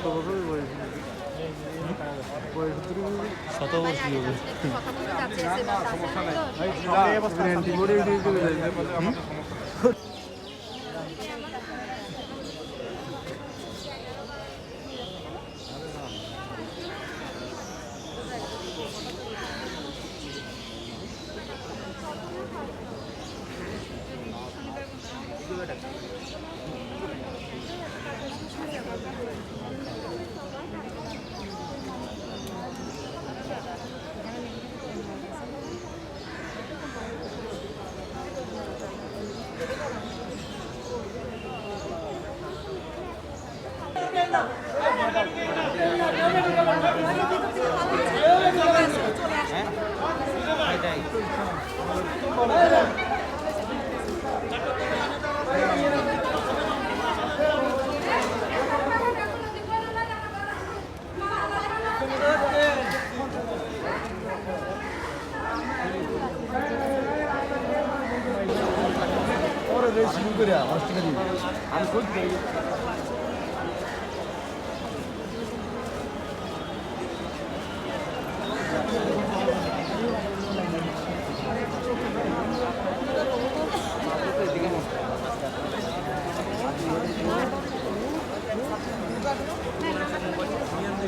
কত বছর বয়স বয়স শত বছর হবে কথা বলতে যাচ্ছে এসে বাস আছে তো গ্যারান্টি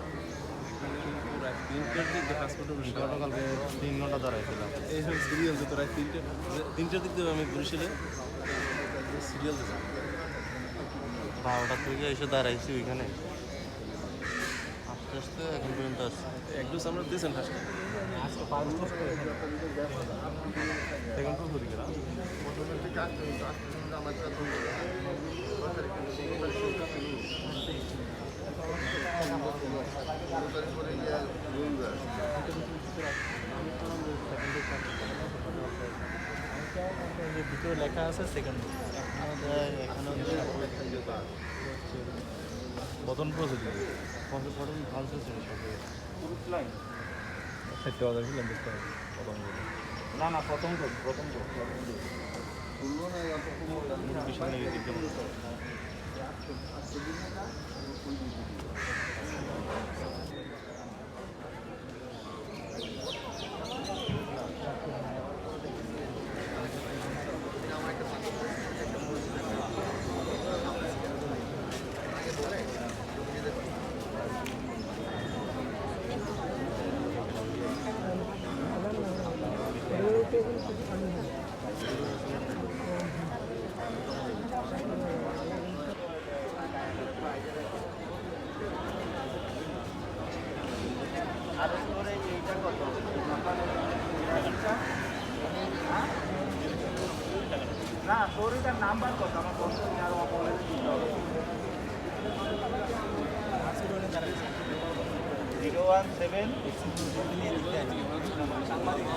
কি ছিল গতকালকে তিন ঘণ্টা দাঁড়াইছিলাম এইসব সিরিয়াল তিনটে তিনটের দিক দিয়ে আমি সিরিয়াল বারোটা থেকে এসে দাঁড়াইছি ওইখানে আস্তে আস্তে এখন পর্যন্ত আসছি এক ডোজ আমরা দিয়েছেন ফার্স্ট গেলাম। যে ভিতরে লেখা আছে সেখানে। এখনও যায় এখনও বদন পৌঁছেছিল পঞ্চাশ বটন ভালসে ছিল সবাই প্রথম না না প্রথম তো প্রথম তো প্রথম না তোর এটার নাম্বার কত? আমার কত আর অপরের জিরো ওয়ান সেভেন সাংবাদিক